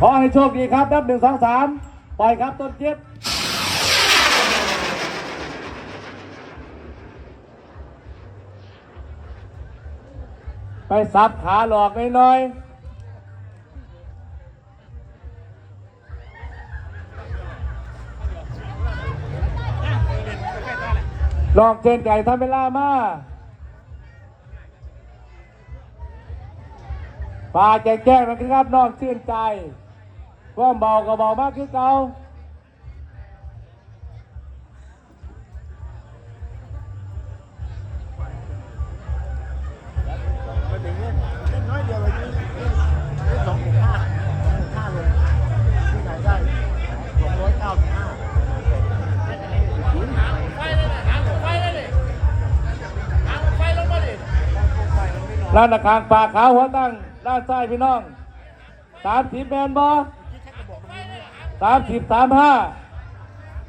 ขอให้โชคดีครับนับหนึ่งสองสามปล่อยครับต้นเจี๊ยบไปสับขาหลอกน้อยๆลองเจนไก่ทำเวลามาปลาแจ้งๆนะครับน้องชื่นใจ ความเบาก็เบามากคือเก่ามาถึงเล่นเล่นน้อยเดียวไปนี่เล็กสองหมู่ท่าสองหมื่นห้าเลยที่ไหนได้สองร้อยเก้าสิบห้าร้านอาคารปากขาวหัวตั้งด้านซ้ายพี่น้องสามสิบแมนบอ สามสิบสามห้า